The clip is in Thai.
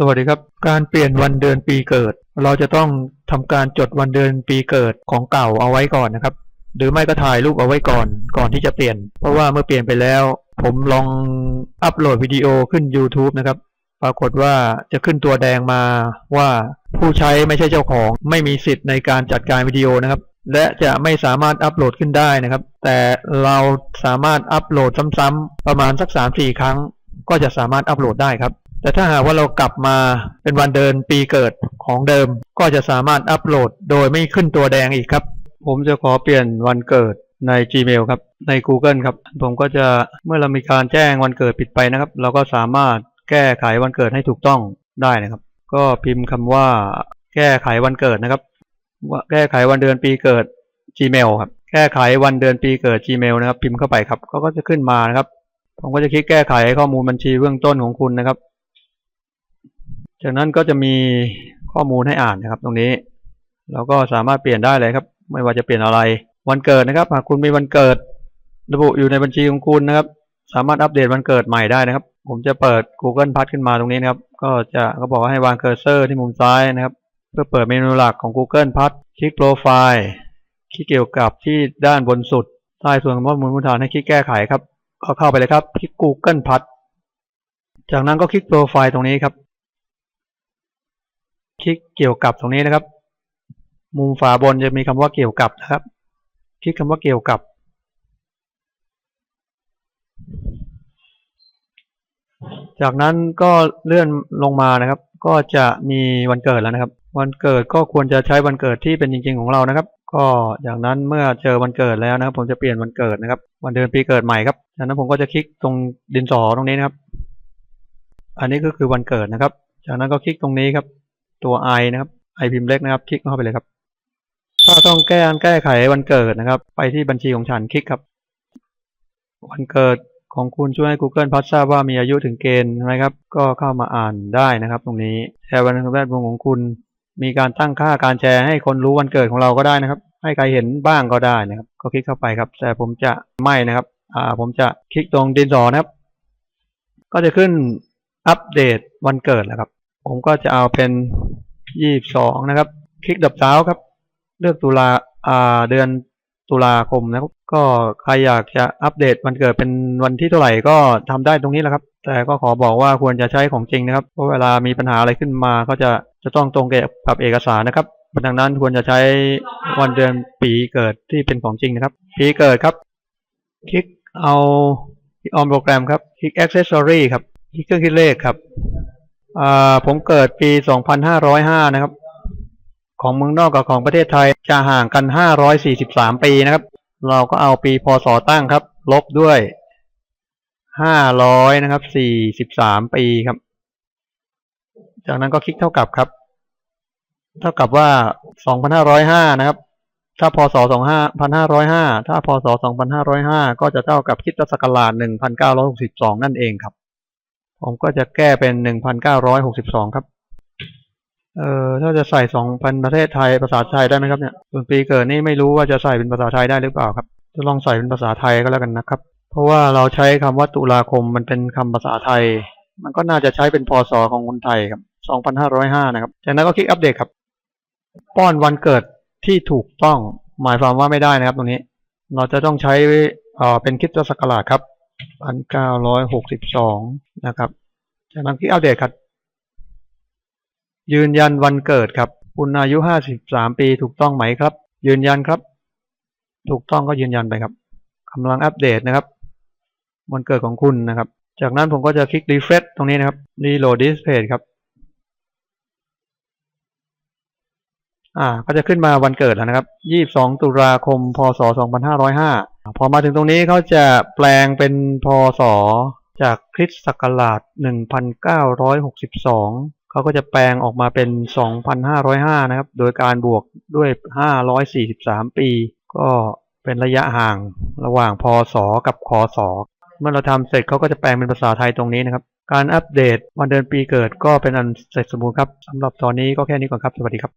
สวัสดีครับ การเปลี่ยนวันเดือนปีเกิด เราจะต้องทำการจดวันเดือนปีเกิดของเก่าเอาไว้ก่อนนะครับ หรือไม่ก็ถ่ายรูปเอาไว้ก่อน ก่อนที่จะเปลี่ยน เพราะว่าเมื่อเปลี่ยนไปแล้ว ผมลองอัปโหลดวิดีโอขึ้น YouTube นะครับ ปรากฏว่าจะขึ้นตัวแดงมาว่าผู้ใช้ไม่ใช่เจ้าของ ไม่มีสิทธิ์ในการจัดการวิดีโอนะครับ และจะไม่สามารถอัปโหลดขึ้นได้นะครับ แต่เราสามารถอัปโหลดซ้ำๆประมาณสัก3-4ครั้ง ก็จะสามารถอัปโหลดได้ครับ แต่ถ้าหากว่าเรากลับมาเป็นวันเดินปีเกิดของเดิม ก็จะสามารถอัปโหลดโดยไม่ขึ้นตัวแดงอีกครับ ผมจะขอเปลี่ยนวันเกิดใน Gmail ครับ ใน Google ครับ ผมก็จะเมื่อเรามีการแจ้งวันเกิดผิดไปนะครับ เราก็สามารถแก้ไขวันเกิดให้ถูกต้องได้นะครับ ก็พิมพ์คำว่า แก้ไขวันเกิดนะครับ ว่าแก้ไขวันเดือนปีเกิด Gmail ครับ แก้ไขวันเดือนปีเกิด Gmail นะครับ พิมพ์เข้าไปครับ ก็จะขึ้นมานะครับ ผมก็จะคลิกแก้ไขข้อมูลบัญชีเบื้องต้นของคุณนะครับ จากนั้นก็จะมีข้อมูลให้อ่านนะครับ ตรงนี้ เราก็สามารถเปลี่ยนได้เลยครับ ไม่ว่าจะเปลี่ยนอะไร วันเกิดนะครับ หากคุณมีวันเกิด ระบุอยู่ในบัญชีของคุณนะครับ สามารถอัปเดตวันเกิดใหม่ได้นะครับ ผมจะเปิด Google พัดขึ้นมาตรงนี้นะครับ ก็จะเขาบอกว่าให้วางเคอร์เซอร์ที่มุมซ้ายนะครับ เพื่อเปิดเมนูหลักของ Google พัดคลิกโปรไฟล์คลิกเกี่ยวกับที่ด้านบนสุดใต้ส่วนของข้อมูลพื้นฐานให้คลิกแก้ไขครับก็เข้าไปเลยครับ คลิก Google พัดจากนั้นก็คลิกโปรไฟล์ตรงนี้ครับ คลิกเกี่ยวกับตรงนี้นะครับ มุมฝาบนจะมีคำว่าเกี่ยวกับนะครับ คลิกคำว่าเกี่ยวกับ จากนั้นก็เลื่อนลงมานะครับ ก็จะมีวันเกิดแล้วนะครับ วันเกิดก็ควรจะใช้วันเกิดที่เป็นจริง ๆ ของเรานะครับ ก็จากนั้นเมื่อเจอวันเกิดแล้วนะครับ ผมจะเปลี่ยนวันเกิดนะครับ วันเดือนปีเกิดใหม่ครับจากนั้นผมก็จะคลิกตรงดินสอตรงนี้นะครับ อันนี้ก็คือวันเกิดนะครับ จากนั้นก็คลิกตรงนี้ครับ ตัว i นะครับ i พิมพ์เล็กนะครับ คลิกเข้าไปเลยครับ ถ้าต้องแก้แก้ไขวันเกิดนะครับ ไปที่บัญชีของฉันคลิกครับ วันเกิดของคุณช่วยให้ Google พัดทราบว่ามีอายุถึงเกณฑ์ไหมครับ ก็เข้ามาอ่านได้นะครับ ตรงนี้แชร์วันแวดวงของคุณ มีการตั้งค่าการแชร์ให้คนรู้วันเกิดของเราก็ได้นะครับ ให้ใครเห็นบ้างก็ได้นะครับ ก็คลิกเข้าไปครับ แต่ผมจะไม่นะครับ อ่า ผมจะคลิกตรงดินสอนะครับ ก็จะขึ้นอัปเดตวันเกิดแล้วครับ ผมก็จะเอาเป็นยี่สิบสองนะครับ คลิกดับเท้าครับ เลือกตุลาอ่าเดือนตุลาคมนะครับ ก็ใครอยากจะอัปเดตวันเกิดเป็นวันที่เท่าไหร่ก็ทำได้ตรงนี้แหละครับ แต่ก็ขอบอกว่าควรจะใช้ของจริงนะครับ เพราะเวลามีปัญหาอะไรขึ้นมาก็จะจะต้องตรงกับเอกสารนะครับดังนั้นควรจะใช้วันเดือนปีเกิดที่เป็นของจริงนะครับ ปีเกิดครับ คลิกเอาที่ออมโปรแกรมครับ คลิก accessory ครับ คลิกเครื่องคิดเลขครับ ผมเกิดปี 2505 นะครับ ของเมืองนอกกับของประเทศไทยจะห่างกัน 543 ปีนะครับ เราก็เอาปีพศตั้งครับ ลบด้วย 500 นะครับ 43 ปีครับ จากนั้นก็คลิกเท่ากับครับ เท่ากับว่า 2505 นะครับ ถ้าพศ2505 ถ้าพศ 2505 ก็จะเท่ากับคิดศักราช1962 นั่นเองครับ ผมก็จะแก้เป็น1962ครับ เอ่อถ้าจะใส่สองพันประเทศไทยภาษาไทยได้ไหมครับเนี่ยส่วนปีเกิดนี่ไม่รู้ว่าจะใส่เป็นภาษาไทยได้หรือเปล่าครับ จะลองใส่เป็นภาษาไทยก็แล้วกันนะครับ เพราะว่าเราใช้คำว่าตุลาคมมันเป็นคำภาษาไทย มันก็น่าจะใช้เป็นพศของคนไทยครับ2505นห้าร้อยห้านะครับ จากนั้นก็คลิกอัปเดตครับ ป้อนวันเกิดที่ถูกต้องหมายความว่าไม่ได้นะครับ ตรงนี้ เราจะต้องใช้เอ่อเป็นคริดศักราชครับ ปันเก้าร้อยหกสิบสองนะครับจากนั้นคลิกอัปเดตครับ ยืนยันวันเกิดครับ คุณอายุห้าสิบสามปีถูกต้องไหมครับ ยืนยันครับ ถูกต้องก็ยืนยันไปครับกำลังอัปเดตนะครับ วันเกิดของคุณนะครับ จากนั้นผมก็จะคลิกรีเฟรชตรงนี้นะครับ reload this page ครับ อ่า ก็จะขึ้นมาวันเกิดแล้วนะครับ 22 ตุลาคม พศ 2505 พอมาถึงตรงนี้เขาจะแปลงเป็นพศ จากคริสต์ศักราช 1962 เขาก็จะแปลงออกมาเป็น 2,505 นะครับ โดยการบวกด้วย 543 ปี ก็เป็นระยะห่างระหว่างพศ กับคศ เมื่อเราทำเสร็จเขาก็จะแปลงเป็นภาษาไทยตรงนี้นะครับ การอัปเดตวันเดือนปีเกิดก็เป็นอันเสร็จสมบูรณ์ครับสำหรับตอนนี้ก็แค่นี้ก่อนครับ สวัสดีครับ